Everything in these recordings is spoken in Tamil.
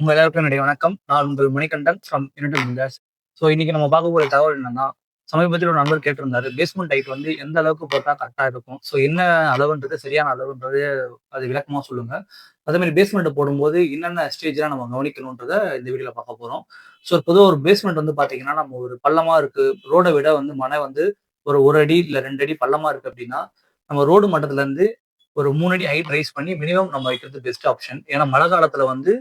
உங்க எல்லாருக்கும் என்னுடைய வணக்கம். நான் உங்கள் Manikandan from United Builders so இன்னைக்கு நம்ம பார்க்க போகிற தகவல் என்னன்னா சமீபத்தில் ஒரு நண்பர் கேட்டிருந்தாரு. பேஸ்மெண்ட் டைட் வந்து எந்த அளவுக்கு போட்டால் கரெக்டாக இருக்கும்? ஸோ என்ன அளவுன்றது சரியான அளவுன்றது அது விளக்கமாக சொல்லுங்க. அதே மாதிரி பேஸ்மெண்ட் போடும்போது என்னென்ன ஸ்டேஜ்லாம் நம்ம கவனிக்கணுன்றத இந்த வீடியோல பார்க்க போறோம். ஸோ பொதுவாக ஒரு பேஸ்மெண்ட் வந்து பார்த்தீங்கன்னா நம்ம ஒரு பள்ளமாக இருக்கு. ரோடை விட வந்து மனை வந்து ஒரு ஒரு அடி இல்லை ரெண்டு அடி பள்ளமாக இருக்கு அப்படின்னா நம்ம ரோடு மட்டத்துலேருந்து ஒரு மூணு அடி ஹைட் ரைஸ் பண்ணி மினிமம் நம்ம வைக்கிறது பெஸ்ட் ஆப்ஷன் ஏன்னா மழை காலத்தில் வந்து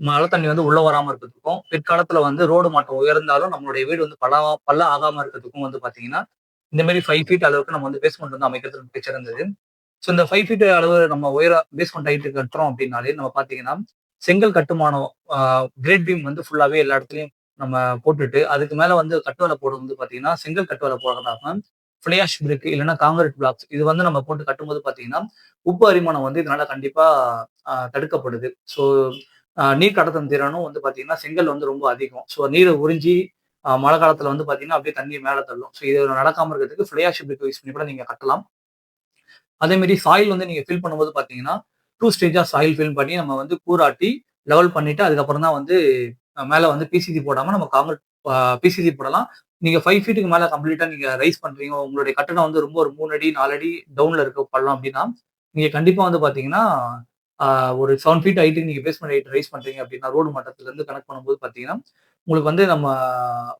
மழை தண்ணி வந்து உள்ள வராம இருக்கிறதுக்கும் பிற்காலத்துல வந்து ரோடு மாற்றம் உயர்ந்தாலும் நம்மளுடைய வீடு வந்து பல பல்ல ஆகாம இருக்கிறதுக்கும் வந்து பாத்தீங்கன்னா இந்த மாதிரி ஃபைவ் ஃபீட் அளவுக்கு நம்ம வந்து பேஸ்மெண்ட் வந்து அமைக்கிறது மிக ஸோ இந்த ஃபைவ் ஃபீட் அளவு நம்ம உயர பேஸ்மெண்ட் ஹைட்டு கட்டுறோம் அப்படின்னாலே நம்ம பாத்தீங்கன்னா செங்கல் கட்டுமானம் கிரேட் பீம் வந்து ஃபுல்லாவே எல்லா இடத்துலையும் நம்ம போட்டுட்டு அதுக்கு மேல வந்து கட்டுவலை போடுறது வந்து பாத்தீங்கன்னா செங்கல் கட்டுவலை போடுறதாம ஃபிளையாஷ் பிரிக் இல்லைன்னா காங்கிரீட் பிளாக்ஸ் இது வந்து நம்ம போட்டு கட்டும்போது பாத்தீங்கன்னா உப்பு அரிமானம் வந்து இதனால கண்டிப்பா தடுக்கப்படுது. ஸோ நீர் கடத்தும் திறனும் வந்து பார்த்தீங்கன்னா செங்கல் வந்து ரொம்ப அதிகம். ஸோ நீரை உறிஞ்சி மழை காலத்தில் வந்து பார்த்தீங்கன்னா அப்படியே தண்ணி மேலே தள்ளும். ஸோ இது நடக்காமல் இருக்கிறதுக்கு ஃப்ளையாஷிப் யூஸ் பண்ணி கூட நீங்கள் கட்டலாம். அதேமாரி சாயில் வந்து நீங்கள் ஃபில் பண்ணும்போது பார்த்தீங்கன்னா டூ ஸ்டேஜாக சாயில் ஃபில் பண்ணி நம்ம வந்து கூராட்டி லெவல் பண்ணிட்டு அதுக்கப்புறம் தான் வந்து மேலே வந்து பிசிசி போடாமல் நம்ம காங்கிரட் பிசிசி போடலாம். நீங்கள் ஃபைவ் ஃபீட்டுக்கு மேலே கம்ப்ளீட்டாக நீங்கள் ரைஸ் பண்ணுறீங்க உங்களுடைய கட்டணம் வந்து ரொம்ப ஒரு மூணு அடி நாலு அடி இருக்க பண்ணலாம் அப்படின்னா நீங்கள் கண்டிப்பாக வந்து பார்த்தீங்கன்னா ஒரு செவன் ஃபீட் ஹைட்டுக்கு நீங்கள் பேஸ்மெண்ட் ஹைட் ரைஸ் பண்ணுறீங்க அப்படின்னா ரோடு மட்டத்துலேருந்து கனெக்ட் பண்ணும்போது பார்த்தீங்கன்னா உங்களுக்கு வந்து நம்ம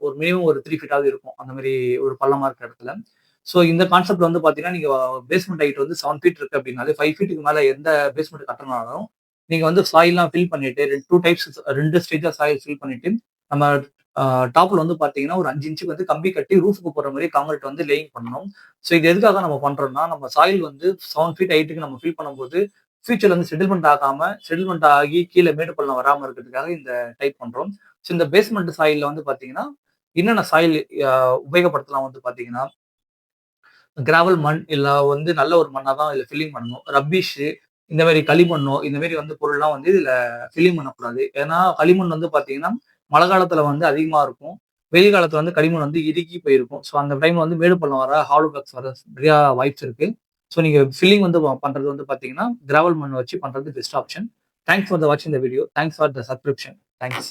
ஒரு மினிமம் ஒரு த்ரீ ஃபீட்டாவது இருக்கும். அந்த மாதிரி ஒரு பள்ளமாக இருக்கிற இடத்துல. ஸோ இந்த கான்செப்ட் வந்து பார்த்தீங்கன்னா நீங்கள் பேஸ்மெண்ட் ஹைட் வந்து செவன் ஃபீட் இருக்குது அப்படின்னாலே ஃபைவ் ஃபீட்டுக்கு மேலே எந்த பேஸ்மெண்ட் கட்டணாலும் நீங்கள் வந்து சாயில்லாம் ஃபில் பண்ணிட்டு டூ டைப்ஸ் ரெண்டு ஸ்டேஜா சாயில் ஃபில் பண்ணிட்டு நம்ம டாப்ல வந்து பாத்தீங்கன்னா ஒரு அஞ்சு இன்ச்சுக்கு வந்து கம்பி கட்டி ரூஃபுக்கு போற மாதிரி காங்கிரீட் வந்து லேயிங் பண்ணணும். ஸோ இது எதுக்காக நம்ம பண்றோம்னா நம்ம சாயில் வந்து செவன் ஃபீட் ஹைட்டுக்கு நம்ம ஃபில் பண்ணும்போது ஃபியூச்சர்ல வந்து செட்டில்மெண்ட் ஆகாம செட்டில்மெண்ட் ஆகி கீழே மேடு பள்ளம் வராம இருக்கிறதுக்காக இந்த டைப் பண்றோம். ஸோ இந்த பேஸ்மெண்ட் சாயில்ல வந்து பாத்தீங்கன்னா என்னென்ன சாயில் உபயோகப்படுத்தலாம் வந்து பாத்தீங்கன்னா கிராவல் மண் இல்ல வந்து நல்ல ஒரு மண்ணா தான் இதுல ஃபில்லிங் பண்ணணும். ரப்பிஷ் இந்த மாதிரி களிமண்ணோ இந்த மாதிரி வந்து பொருள்லாம் வந்து இதுல ஃபில்லிங் பண்ணக்கூடாது. ஏன்னா களிமண் வந்து பாத்தீங்கன்னா மழை காலத்துல வந்து அதிகமா இருக்கும். வெயில் காலத்துல வந்து களிமண் வந்து இறுக்கி போயிருக்கும். ஸோ அந்த டைம் வந்து மேடு பள்ளம் வர ஹாலோ பிளாக்ஸ் வர நிறையா வாய்ப்ஸ் இருக்கு. ஸோ நீங்க ஃபில்லிங் வந்து பண்றது வந்து பாத்தீங்கன்னா கிராவல் மண் வச்சு பண்றது best option thanks for the வாட்சிங் the video thanks for the subscription thanks